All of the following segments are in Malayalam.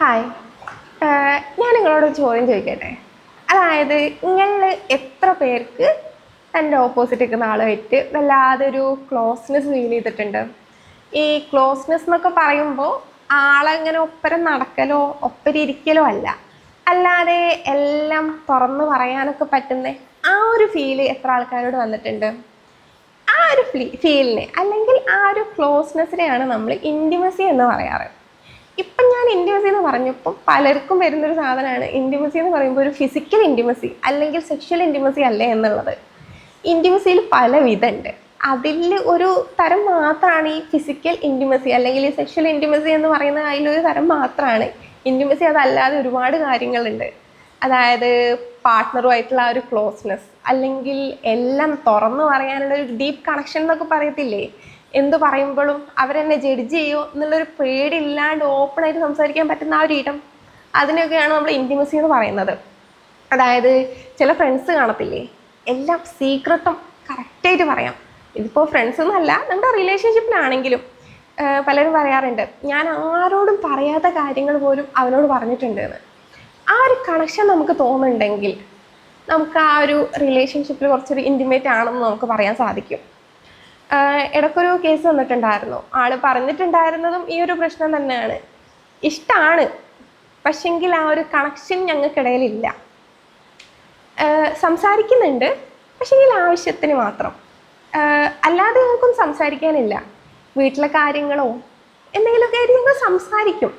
ഹായ് ഞാൻ നിങ്ങളോട് ചോദ്യം ചോദിക്കട്ടെ? അതായത് നിങ്ങളിൽ എത്ര പേർക്ക് തന്റെ ഓപ്പോസിറ്റ് നിൽക്കുന്ന ആളുമായിട്ട് വല്ലാതെ ഒരു ക്ലോസ്നെസ് ഫീൽ ചെയ്തിട്ടുണ്ട്? ഈ ക്ലോസ്നെസ് എന്നൊക്കെ പറയുമ്പോൾ ആളെങ്ങനെ ഒപ്പരം നടക്കലോ ഒപ്പരം ഇരിക്കലോ അല്ല. അല്ലാതെ എല്ലാം തുറന്നു പറയാനൊക്കെ പറ്റുന്ന ആ ഒരു ഫീൽ എത്ര ആൾക്കാരോട് വന്നിട്ടുണ്ട്? ആ ഒരു ഫീലിനെ അല്ലെങ്കിൽ ആ ഒരു ക്ലോസ്നെസ്സിനെയാണ് നമ്മൾ ഇന്റിമസി എന്ന് പറയാറ്. ഇപ്പം ഞാൻ ഇന്റിമസി എന്ന് പറഞ്ഞപ്പോൾ പലർക്കും വരുന്നൊരു സാധനമാണ് ഇന്റിമസി എന്ന് പറയുമ്പോൾ ഒരു ഫിസിക്കൽ ഇന്റിമസി അല്ലെങ്കിൽ സെക്ഷൽ ഇന്റിമസി അല്ലേ എന്നുള്ളത്. ഇന്റിമസിയിൽ പല വിധമുണ്ട്. അതിൽ ഒരു തരം മാത്രമാണ് ഈ ഫിസിക്കൽ ഇന്റിമസി അല്ലെങ്കിൽ ഈ സെക്ഷൽ ഇന്റിമസി എന്ന് പറയുന്ന അതിലൊരു തരം മാത്രമാണ്. ഇന്റിമസി അതല്ലാതെ ഒരുപാട് കാര്യങ്ങളുണ്ട്. അതായത് പാർട്ട്ണറുമായിട്ടുള്ള ആ ഒരു ക്ലോസ്നെസ് അല്ലെങ്കിൽ എല്ലാം തുറന്നു പറയാനുള്ള ഒരു ഡീപ്പ് കണക്ഷൻ എന്നൊക്കെ പറയത്തില്ലേ? എന്ത് പറയുമ്പോഴും അവരെന്നെ ജഡ്ജ് ചെയ്യോ എന്നുള്ളൊരു പേടിയില്ലാണ്ട് ഓപ്പണായിട്ട് സംസാരിക്കാൻ പറ്റുന്ന ആ ഒരു ഇടം അതിനൊക്കെയാണ് നമ്മൾ ഇന്റിമസി എന്ന് പറയുന്നത്. അതായത് ചില ഫ്രണ്ട്സ് കാണത്തില്ലേ? എല്ലാം സീക്രട്ടും കറക്റ്റായിട്ട് പറയാം. ഇതിപ്പോൾ ഫ്രണ്ട്സ് എന്നല്ല നമ്മുടെ റിലേഷൻഷിപ്പിലാണെങ്കിലും പലരും പറയാറുണ്ട് ഞാൻ ആരോടും പറയാത്ത കാര്യങ്ങൾ പോലും അവനോട് പറഞ്ഞിട്ടുണ്ട് എന്ന്. ആ ഒരു കണക്ഷൻ നമുക്ക് തോന്നുന്നുണ്ടെങ്കിൽ നമുക്ക് ആ ഒരു റിലേഷൻഷിപ്പിൽ കുറച്ചൊരു ഇന്റിമേറ്റ് ആണെന്ന് നമുക്ക് പറയാൻ സാധിക്കും. ഇടയ്ക്കൊരു കേസ് വന്നിട്ടുണ്ടായിരുന്നു. ആൾ പറഞ്ഞിട്ടുണ്ടായിരുന്നതും ഈ ഒരു പ്രശ്നം തന്നെയാണ്. ഇഷ്ടമാണ് പക്ഷെങ്കിൽ ആ ഒരു കണക്ഷൻ ഞങ്ങൾക്കിടയിലില്ല. സംസാരിക്കുന്നുണ്ട്. പക്ഷെങ്കിൽ ആവശ്യത്തിന് മാത്രം. അല്ലാതെ ഞങ്ങൾക്കൊന്നും സംസാരിക്കാനില്ല. വീട്ടിലെ കാര്യങ്ങളോ എന്തെങ്കിലുമൊക്കെ ആയിട്ട് ഞങ്ങൾ സംസാരിക്കും.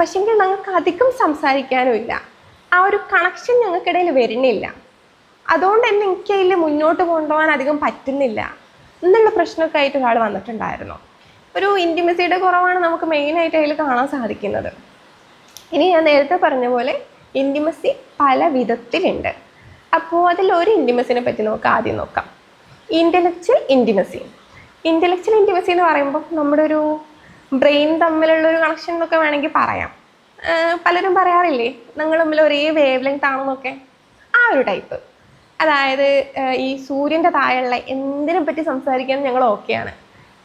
പക്ഷെങ്കിൽ ഞങ്ങൾക്ക് അധികം സംസാരിക്കാനും ഇല്ല. ആ ഒരു കണക്ഷൻ ഞങ്ങൾക്കിടയിൽ വരുന്നില്ല. അതുകൊണ്ട് തന്നെ എനിക്ക് അതിൽ മുന്നോട്ട് കൊണ്ടുപോകാൻ അധികം പറ്റുന്നില്ല. എന്നുള്ള പ്രശ്നമൊക്കെ ആയിട്ട് ഒരാൾ വന്നിട്ടുണ്ടായിരുന്നു. ഒരു ഇന്റിമസിയുടെ കുറവാണ് നമുക്ക് മെയിനായിട്ട് അതിൽ കാണാൻ സാധിക്കുന്നത്. ഇനി ഞാൻ നേരത്തെ പറഞ്ഞ പോലെ ഇന്റിമസി പല വിധത്തിലുണ്ട്. അപ്പോൾ അതിൽ ഒരു ഇന്റിമസിനെ പറ്റി നമുക്ക് ആദ്യം നോക്കാം. ഇന്റലക്ച്വൽ ഇന്റിമസി ഇന്റലക്ച്വൽ ഇന്റിമസി എന്ന് പറയുമ്പോൾ നമ്മുടെ ഒരു ബ്രെയിൻ തമ്മിലുള്ള ഒരു കണക്ഷൻ എന്നൊക്കെ വേണമെങ്കിൽ പറയാം. പലരും പറയാറില്ലേ നിങ്ങൾ തമ്മിൽ ഒരേ വേവ് ലെങ്ത് ആണെന്നൊക്കെ? ആ ഒരു ടൈപ്പ് അതായത് ഈ സൂര്യന്റെ താഴെയുള്ള എന്തിനെ പറ്റി സംസാരിക്കാൻ ഞങ്ങൾ ഓക്കെയാണ്.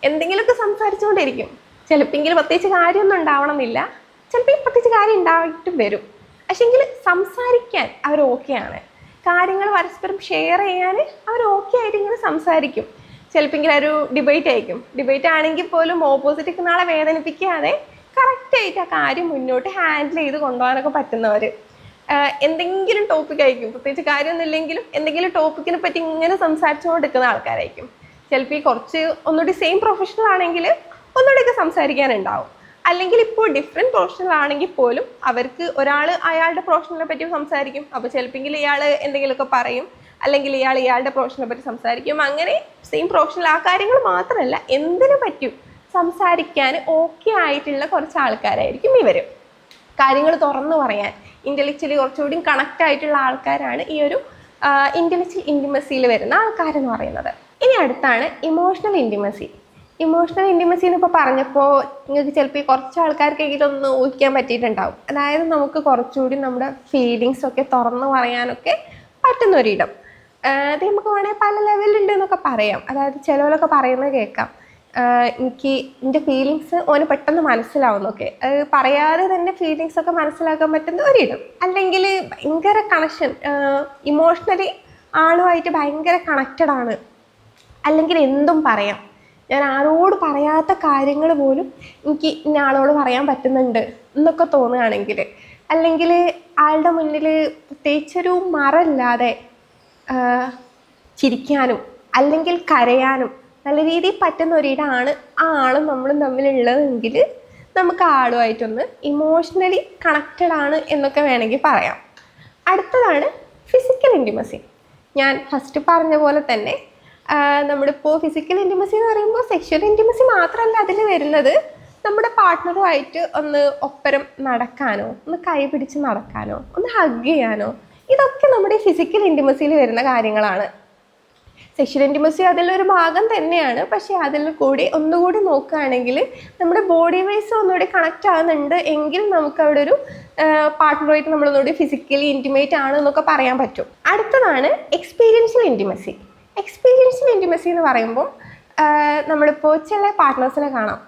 എന്തെങ്കിലുമൊക്കെ സംസാരിച്ചുകൊണ്ടിരിക്കും. ചിലപ്പോൾ പ്രത്യേകിച്ച് കാര്യമൊന്നും ഉണ്ടാവണമെന്നില്ല. ചിലപ്പോൾ ഈ പ്രത്യേകിച്ച് കാര്യം ഉണ്ടായിട്ടും വരും. പക്ഷെങ്കിൽ സംസാരിക്കാൻ അവർ ഓക്കെയാണ്. കാര്യങ്ങൾ പരസ്പരം ഷെയർ ചെയ്യാൻ അവർ ഓക്കെ ആയിട്ട് ഇങ്ങനെ സംസാരിക്കും. ചിലപ്പോൾ ഒരു ഡിബേറ്റ് ആയിരിക്കും. ഡിബേറ്റ് ആണെങ്കിൽ പോലും ഓപ്പോസിറ്റ് ആളെ വേദനിപ്പിക്കാതെ കറക്റ്റായിട്ട് ആ കാര്യം മുന്നോട്ട് ഹാൻഡിൽ ചെയ്ത് കൊണ്ടുപോകാനൊക്കെ പറ്റുന്നവർ എന്തെങ്കിലും ടോപ്പിക് ആയിരിക്കും. പ്രത്യേകിച്ച് കാര്യമൊന്നുമില്ലെങ്കിലും എന്തെങ്കിലും ടോപ്പിക്കിനെ പറ്റി ഇങ്ങനെ സംസാരിച്ചുകൊണ്ടിരിക്കുന്ന ആൾക്കാരായിരിക്കും. ചിലപ്പോൾ ഈ കുറച്ച് ഒന്നുകൂടി സെയിം പ്രൊഫഷണൽ ആണെങ്കിൽ ഒന്നുകൂടിയൊക്കെ സംസാരിക്കാനുണ്ടാവും. അല്ലെങ്കിൽ ഇപ്പോൾ ഡിഫറെന്റ് പ്രൊഫഷണൽ ആണെങ്കിൽ പോലും അവർക്ക് ഒരാൾ അയാളുടെ പ്രൊഫഷണലിനെ പറ്റി സംസാരിക്കും. അപ്പോൾ ചിലപ്പോൾ ഇയാൾ എന്തെങ്കിലുമൊക്കെ പറയും. അല്ലെങ്കിൽ ഇയാൾ ഇയാളുടെ പ്രൊഫഷനെ പറ്റി സംസാരിക്കും. അങ്ങനെ സെയിം പ്രൊഫഷണൽ ആ കാര്യങ്ങൾ മാത്രമല്ല എന്തിനു പറ്റും സംസാരിക്കാൻ ഓക്കെ ആയിട്ടുള്ള കുറച്ച് ആൾക്കാരായിരിക്കും ഇവർ കാര്യങ്ങൾ തുറന്നു പറയാൻ. ഇന്റലക്ച്വലി കുറച്ചുകൂടി കണക്റ്റ് ആയിട്ടുള്ള ആൾക്കാരാണ് ഈ ഒരു ഇന്റലക്ച്വൽ ഇന്റിമസിയിൽ വരുന്ന ആൾക്കാരെന്ന് പറയുന്നത്. ഇനി അടുത്താണ് ഇമോഷണൽ ഇന്റിമസി ഇമോഷണൽ ഇന്റിമസി എന്നിപ്പോൾ പറഞ്ഞപ്പോൾ നിങ്ങൾക്ക് ചിലപ്പോൾ കുറച്ച് ആൾക്കാർക്കെങ്കിലും ഒന്ന് ഊഹിക്കാൻ പറ്റിയിട്ടുണ്ടാവും. അതായത് നമുക്ക് കുറച്ചുകൂടി നമ്മുടെ ഫീലിങ്സ് ഒക്കെ തുറന്നു പറയാനൊക്കെ പറ്റുന്ന ഒരിടം അത് നമുക്ക് വേണമെങ്കിൽ പല ലെവലുണ്ട് എന്നൊക്കെ പറയാം. അതായത് ചിലവരൊക്കെ പറയുന്നത് കേൾക്കാം. എനിക്ക് എന്റെ ഫീലിങ്സ് ഓന് പെട്ടെന്ന് മനസ്സിലാവുന്നൊക്കെ പറയാതെ തന്നെ ഫീലിങ്സ് ഒക്കെ മനസ്സിലാക്കാൻ പറ്റുന്ന ഒരിടം. അല്ലെങ്കിൽ ഭയങ്കര കണക്ഷൻ ഇമോഷണലി ആളുമായിട്ട് ഭയങ്കര കണക്റ്റഡ് ആണ്. അല്ലെങ്കിൽ എന്തും പറയാം. ഞാൻ ആരോട് പറയാത്ത കാര്യങ്ങൾ പോലും എനിക്ക് ഇന്ന ആളോട് പറയാൻ പറ്റുന്നുണ്ട് എന്നൊക്കെ തോന്നുകയാണെങ്കിൽ അല്ലെങ്കിൽ ആളുടെ മുന്നിൽ പ്രത്യേകിച്ചൊരു മറല്ലാതെ ചിരിക്കാനും അല്ലെങ്കിൽ കരയാനും നല്ല രീതിയിൽ പറ്റുന്ന ഒരിടാണ് ആ ആളും നമ്മളും തമ്മിലുള്ളതെങ്കിൽ നമുക്ക് ആളുമായിട്ടൊന്ന് ഇമോഷണലി കണക്റ്റഡ് ആണ് എന്നൊക്കെ വേണമെങ്കിൽ പറയാം. അടുത്തതാണ് ഫിസിക്കൽ ഇന്റിമസി ഞാൻ ഫസ്റ്റ് പറഞ്ഞ പോലെ തന്നെ നമ്മളിപ്പോൾ ഫിസിക്കൽ ഇന്റിമസി എന്ന് പറയുമ്പോൾ സെക്ഷൽ ഇന്റിമസി മാത്രമല്ല അതിൽ വരുന്നത് നമ്മുടെ പാർട്ട്ണറുമായിട്ട് ഒന്ന് ഒപ്പരം നടക്കാനോ ഒന്ന് കൈ പിടിച്ച് നടക്കാനോ ഒന്ന് ഹഗ് ചെയ്യാനോ ഇതൊക്കെ നമ്മുടെ ഫിസിക്കൽ ഇന്റിമസിയിൽ വരുന്ന കാര്യങ്ങളാണ്. സെക്ഷൽ ഇന്റിമസി അതിലൊരു ഭാഗം തന്നെയാണ്. പക്ഷേ അതിൽ കൂടി ഒന്നുകൂടി നോക്കുകയാണെങ്കിൽ നമ്മുടെ ബോഡി വൈസ് ഒന്നുകൂടി കണക്റ്റ് ആകുന്നുണ്ട് എങ്കിൽ നമുക്ക് അവിടെ ഒരു പാർട്ട്ണറുമായിട്ട് നമ്മളൊന്നുകൂടി ഫിസിക്കലി ഇന്റിമേറ്റ് ആണ് എന്നൊക്കെ പറയാൻ പറ്റും. അടുത്തതാണ് എക്സ്പീരിയൻഷ്യൽ ഇന്റിമസി എക്സ്പീരിയൻഷ്യൽ ഇന്റിമസി എന്ന് പറയുമ്പോൾ നമ്മളിപ്പോൾ ചില പാർട്ട്നേഴ്സിനെ കാണാം.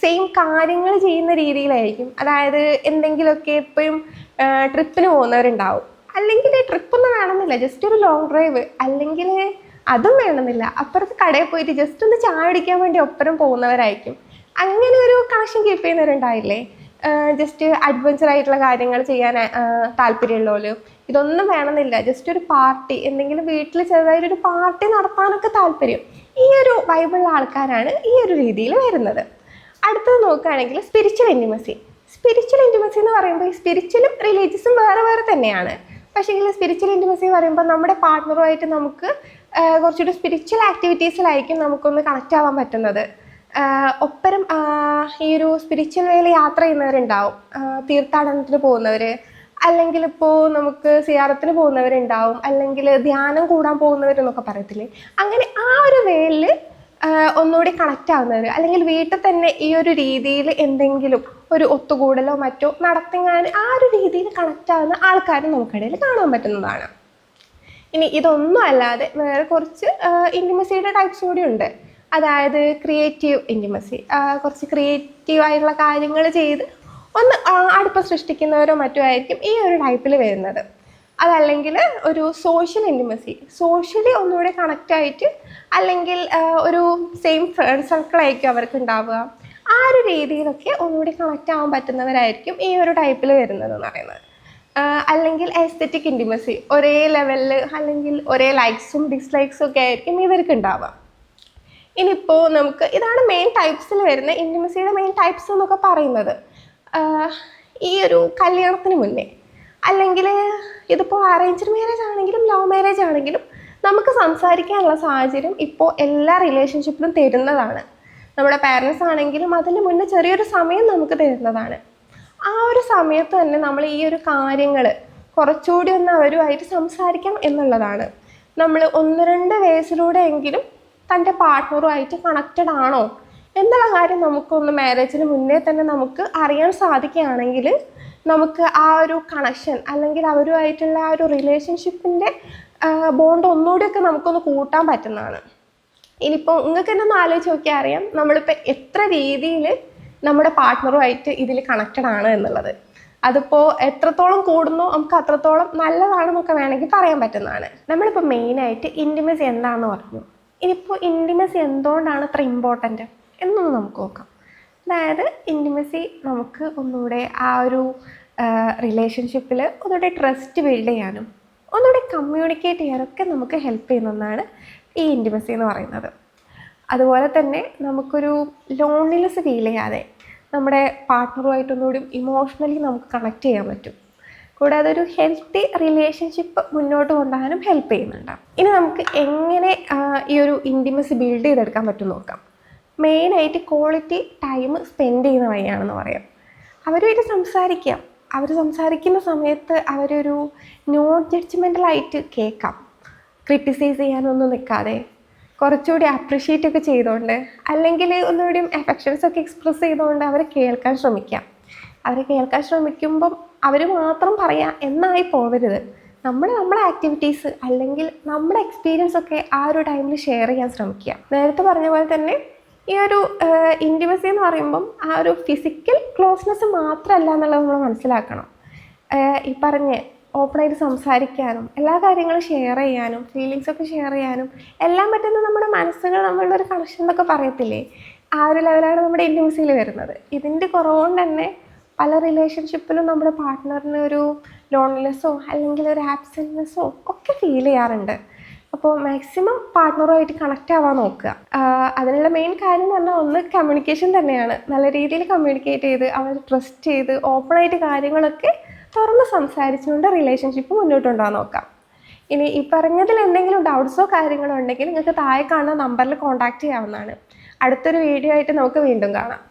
സെയിം കാര്യങ്ങൾ ചെയ്യുന്ന രീതിയിലായിരിക്കും. അതായത് എന്തെങ്കിലുമൊക്കെ എപ്പോഴും ട്രിപ്പിന് പോകുന്നവരുണ്ടാവും. അല്ലെങ്കിൽ ട്രിപ്പൊന്നും വേണമെന്നില്ല. ജസ്റ്റ് ഒരു ലോങ് ഡ്രൈവ് അല്ലെങ്കിൽ അതും വേണമെന്നില്ല. അപ്പുറത്ത് കടയിൽ പോയിട്ട് ജസ്റ്റ് ഒന്ന് ചായ അടിക്കാൻ വേണ്ടി ഒപ്പരം പോകുന്നവരായിരിക്കും. അങ്ങനെ ഒരു കണക്ഷൻ കീപ്പ് ചെയ്യുന്നവരുണ്ടായില്ലേ? ജസ്റ്റ് അഡ്വഞ്ചർ ആയിട്ടുള്ള കാര്യങ്ങൾ ചെയ്യാൻ താല്പര്യമുള്ളവര്. ഇതൊന്നും വേണമെന്നില്ല. ജസ്റ്റ് ഒരു പാർട്ടി എന്തെങ്കിലും വീട്ടിൽ ചെറുതായിട്ട് ഒരു പാർട്ടി നടത്താനൊക്കെ താല്പര്യം. ഈ ഒരു വൈബിളുള്ള ആൾക്കാരാണ് ഈ ഒരു രീതിയിൽ വരുന്നത്. അടുത്തത് നോക്കുകയാണെങ്കിൽ സ്പിരിച്വൽ ഇന്റിമസി സ്പിരിച്വൽ ഇന്റിമസി എന്ന് പറയുമ്പോൾ ഈ സ്പിരിച്വലും റിലീജിയസും വേറെ വേറെ തന്നെയാണ്. പക്ഷേ സ്പിരിച്വൽ ഇന്റിമസി പറയുമ്പോൾ നമ്മുടെ പാർട്ട്ണറുമായിട്ട് നമുക്ക് കുറച്ചുകൂടി സ്പിരിച്വൽ ആക്ടിവിറ്റീസിലായിരിക്കും നമുക്കൊന്ന് കണക്റ്റ് ആവാൻ പറ്റുന്നത്. ഒപ്പരം ഈ ഒരു സ്പിരിച്വൽ വേയിൽ യാത്ര ചെയ്യുന്നവരുണ്ടാവും. തീർത്ഥാടനത്തിന് പോകുന്നവർ അല്ലെങ്കിൽ ഇപ്പോൾ നമുക്ക് സിയാറത്തിന് പോകുന്നവരുണ്ടാവും അല്ലെങ്കിൽ ധ്യാനം കൂടാൻ പോകുന്നവരെന്നൊക്കെ പറയത്തില്ലേ? അങ്ങനെ ആ ഒരു വേയിൽ ഒന്നുകൂടി കണക്റ്റ് ആവുന്നവർ അല്ലെങ്കിൽ വീട്ടിൽ തന്നെ ഈ ഒരു രീതിയിൽ എന്തെങ്കിലും ഒരു ഒത്തുകൂടലോ മറ്റോ നടത്തിങ്ങാൻ ആ ഒരു രീതിയിൽ കണക്റ്റ് ആവുന്ന ആൾക്കാരും നമുക്കിടയിൽ കാണാൻ പറ്റുന്നതാണ്. ഇനി ഇതൊന്നും അല്ലാതെ വേറെ കുറച്ച് ഇന്റിമസിയുടെ ടൈപ്സ് കൂടി ഉണ്ട്. അതായത് ക്രിയേറ്റീവ് ഇന്റിമസി കുറച്ച് ക്രിയേറ്റീവ് ആയിട്ടുള്ള കാര്യങ്ങൾ ചെയ്ത് ഒന്ന് അടുപ്പം സൃഷ്ടിക്കുന്നവരോ മറ്റോ ആയിരിക്കും ഈ ഒരു ടൈപ്പിൽ വരുന്നത്. അതല്ലെങ്കിൽ ഒരു സോഷ്യൽ ഇന്റിമസി സോഷ്യലി ഒന്നുകൂടെ കണക്റ്റ് ആയിട്ട് അല്ലെങ്കിൽ ഒരു സെയിം ഫ്രണ്ട് സർക്കിളായിരിക്കും അവർക്ക് ഉണ്ടാവുക. ആ ഒരു രീതിയിലൊക്കെ ഒന്നുകൂടി കണക്റ്റ് ആവാൻ പറ്റുന്നവരായിരിക്കും ഈ ഒരു ടൈപ്പിൽ വരുന്നത് എന്ന് പറയുന്നത്. അല്ലെങ്കിൽ എസ്തറ്റിക് ഇന്റിമസി ഒരേ ലെവലിൽ അല്ലെങ്കിൽ ഒരേ ലൈക്സും ഡിസ്ലൈക്സും ഒക്കെ ആയിരിക്കും ഇവർക്ക് ഉണ്ടാവുക. ഇനിയിപ്പോൾ നമുക്ക് ഇതാണ് മെയിൻ ടൈപ്സിൽ വരുന്ന ഇന്റിമസിയുടെ മെയിൻ ടൈപ്സ് എന്നൊക്കെ പറയുന്നത്. ഈ ഒരു കല്യാണത്തിന് മുന്നേ അല്ലെങ്കിൽ ഇതിപ്പോൾ അറേഞ്ച്ഡ് മാരേജ് ആണെങ്കിലും ലവ് മാരേജ് ആണെങ്കിലും നമുക്ക് സംസാരിക്കാനുള്ള സാഹചര്യം ഇപ്പോൾ എല്ലാ റിലേഷൻഷിപ്പിലും തരുന്നതാണ്. നമ്മുടെ പാരൻസ് ആണെങ്കിലും അതിന് മുന്നേ ചെറിയൊരു സമയം നമുക്ക് തരുന്നതാണ്. ആ ഒരു സമയത്ത് തന്നെ നമ്മൾ ഈ ഒരു കാര്യങ്ങൾ കുറച്ചുകൂടി ഒന്ന് അവരുമായിട്ട് സംസാരിക്കണം എന്നുള്ളതാണ്. നമ്മൾ ഒന്ന് രണ്ട് വയസ്സിലൂടെ എങ്കിലും തന്റെ പാർട്ട്ണറുമായിട്ട് കണക്റ്റഡ് ആണോ എന്നുള്ള കാര്യം നമുക്കൊന്ന് മാരേജിന് മുന്നേ തന്നെ നമുക്ക് അറിയാൻ സാധിക്കുകയാണെങ്കിൽ നമുക്ക് ആ ഒരു കണക്ഷൻ അല്ലെങ്കിൽ അവരുമായിട്ടുള്ള ആ ഒരു റിലേഷൻഷിപ്പിന്റെ ബോണ്ട് ഒന്നുകൂടിയൊക്കെ നമുക്കൊന്ന് കൂട്ടാൻ പറ്റുന്നതാണ്. ഇനിയിപ്പോൾ നിങ്ങൾക്ക് തന്നെ ഒന്ന് ആലോചിച്ച് നോക്കിയാൽ അറിയാം. നമ്മളിപ്പോൾ എത്ര രീതിയിൽ നമ്മുടെ പാർട്ട്ണറുമായിട്ട് ഇതിൽ കണക്റ്റഡ് ആണ് എന്നുള്ളത്. അതിപ്പോൾ എത്രത്തോളം കൂടുന്നു നമുക്ക് അത്രത്തോളം നല്ലതാണെന്നൊക്കെ വേണമെങ്കിൽ പറയാൻ പറ്റുന്നതാണ്. നമ്മളിപ്പോൾ മെയിനായിട്ട് ഇന്റിമസി എന്താണെന്ന് പറഞ്ഞു. ഇനിയിപ്പോൾ ഇന്റിമസി എന്തുകൊണ്ടാണ് അത്ര ഇമ്പോർട്ടന്റ് എന്നൊന്ന് നമുക്ക് നോക്കാം. അതായത് ഇന്റിമസി നമുക്ക് ഒന്നുകൂടെ ആ ഒരു റിലേഷൻഷിപ്പിൽ ഒന്നുകൂടെ ട്രസ്റ്റ് ബിൽഡ് ചെയ്യാനും ഒന്നുകൂടെ കമ്മ്യൂണിക്കേറ്റ് ചെയ്യാനൊക്കെ നമുക്ക് ഹെൽപ്പ് ചെയ്യുന്ന ഒന്നാണ് ഈ ഇന്റിമസി എന്ന് പറയുന്നത്. അതുപോലെ തന്നെ നമുക്കൊരു ലോൺലിനെസ് ഫീൽ ചെയ്യാതെ നമ്മുടെ പാർട്ട്ണറുമായിട്ടൊന്നുകൂടി ഇമോഷണലി നമുക്ക് കണക്ട് ചെയ്യാൻ പറ്റും. കൂടാതെ ഒരു ഹെൽത്തി റിലേഷൻഷിപ്പ് മുന്നോട്ട് കൊണ്ടുപോകാനും ഹെൽപ്പ് ചെയ്യുന്നുണ്ട്. ഇനി നമുക്ക് എങ്ങനെ ഈ ഒരു ഇന്റിമസി ബിൽഡ് ചെയ്തെടുക്കാൻ പറ്റും നോക്കാം. മെയിനായിട്ട് ക്വാളിറ്റി ടൈം സ്പെൻഡ് ചെയ്യുന്ന വഴിയാണെന്ന് പറയാം. അവരുമായിട്ട് സംസാരിക്കാം. അവർ സംസാരിക്കുന്ന സമയത്ത് അവരൊരു നോൺ ജഡ്ജ്മെന്റലായിട്ട് കേൾക്കാം. ക്രിട്ടിസൈസ് ചെയ്യാനൊന്നും നിൽക്കാതെ കുറച്ചുകൂടി അപ്രിഷ്യേറ്റ് ഒക്കെ ചെയ്തുകൊണ്ട് അല്ലെങ്കിൽ ഒന്നുകൂടി എഫക്ഷൻസ് ഒക്കെ എക്സ്പ്രസ് ചെയ്തുകൊണ്ട് അവരെ കേൾക്കാൻ ശ്രമിക്കാം. അവരെ കേൾക്കാൻ ശ്രമിക്കുമ്പം അവർ മാത്രം പറയാം എന്നായി പോകരുത് നമ്മൾ നമ്മുടെ ആക്ടിവിറ്റീസ് അല്ലെങ്കിൽ നമ്മുടെ എക്സ്പീരിയൻസ് ഒക്കെ ആ ഒരു ടൈമിൽ ഷെയർ ചെയ്യാൻ ശ്രമിക്കുക. നേരത്തെ പറഞ്ഞ പോലെ തന്നെ ഈ ഒരു ഇന്റിമസി എന്ന് പറയുമ്പം ആ ഒരു ഫിസിക്കൽ ക്ലോസ്നെസ് മാത്രമല്ല എന്നുള്ളത് നമ്മൾ മനസ്സിലാക്കണം. ഈ പറഞ്ഞ് ഓപ്പണായിട്ട് സംസാരിക്കാനും എല്ലാ കാര്യങ്ങളും ഷെയർ ചെയ്യാനും ഫീലിങ്സ് ഒക്കെ ഷെയർ ചെയ്യാനും എല്ലാം പറ്റുന്ന നമ്മുടെ മനസ്സുകൾ നമ്മളുടെ ഒരു കണക്ഷൻ എന്നൊക്കെ പറയത്തില്ലേ? ആ ഒരു ലെവലാണ് നമ്മുടെ ഇന്റിമസിയിൽ വരുന്നത്. ഇതിന്റെ കുറവുകൊണ്ട് തന്നെ പല റിലേഷൻഷിപ്പിലും നമ്മുടെ പാർട്ട്ണറിന് ഒരു ലോൺലെസ്സോ അല്ലെങ്കിൽ ഒരു ആബ്സെന്റ്നെസ്സോ ഒക്കെ ഫീൽ ചെയ്യാറുണ്ട്. അപ്പോൾ മാക്സിമം പാർട്ട്ണറുമായിട്ട് കണക്റ്റ് ആവാൻ നോക്കുക. അതിനുള്ള മെയിൻ കാര്യം എന്ന് പറഞ്ഞാൽ ഒന്ന് കമ്മ്യൂണിക്കേഷൻ തന്നെയാണ്. നല്ല രീതിയിൽ കമ്മ്യൂണിക്കേറ്റ് ചെയ്ത് അവരെ ട്രസ്റ്റ് ചെയ്ത് ഓപ്പണായിട്ട് കാര്യങ്ങളൊക്കെ തുറന്ന് സംസാരിച്ചുകൊണ്ട് റിലേഷൻഷിപ്പ് മുന്നോട്ട് കൊണ്ടുപോകാൻ നോക്കാം. ഇനി ഈ പറഞ്ഞതിൽ എന്തെങ്കിലും ഡൗട്ട്സോ കാര്യങ്ങളോ ഉണ്ടെങ്കിൽ നിങ്ങൾക്ക് താഴെ കാണുന്ന നമ്പറിൽ കോൺടാക്റ്റ് ചെയ്യാവുന്നതാണ്. അടുത്തൊരു വീഡിയോ ആയിട്ട് നമുക്ക് വീണ്ടും കാണാം.